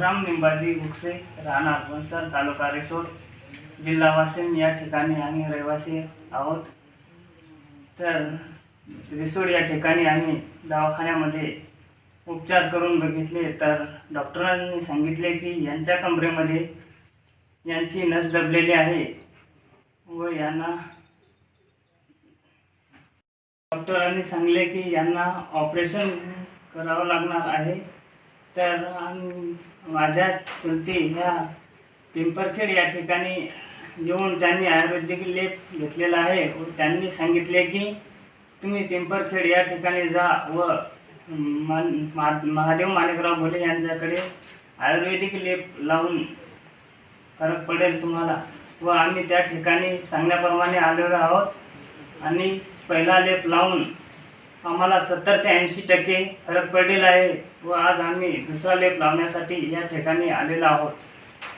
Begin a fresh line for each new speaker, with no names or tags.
राम निंबाजी गुकसे राहणार वनसर तालुका रिसोड जिल्हा वाशिम. या ठिकाणी आम्ही रहिवासी आहोत. तर रिसोड या ठिकाणी आम्ही दवाखान्यामध्ये उपचार करून बघितले. तर डॉक्टरांनी सांगितले की यांच्या कमरेमध्ये यांची नस दबलेली आहे व यांना डॉक्टरांनी सांगले की यांना ऑपरेशन करावं लागणार आहे. तर माझ्या चुलती ह्या पिंपरखेड या ठिकाणी येऊन त्यांनी आयुर्वेदिक लेप घेतलेला आहे. व त्यांनी सांगितले की तुम्ही पिंपरखेड या ठिकाणी जा व मान मा- महादेव माणिकराव भोले यांच्याकडे आयुर्वेदिक लेप लावून फरक पडेल तुम्हाला. व आम्ही त्या ठिकाणी सांगण्याप्रमाणे आलेलो आहोत. आणि पहिला लेप लावून आम्हाला सत्तर ते ऐंशी टक्के फरक पडलेला आहे व आज आम्ही दुसरा लेप लावण्यासाठी या ठिकाणी आलेलो आहोत.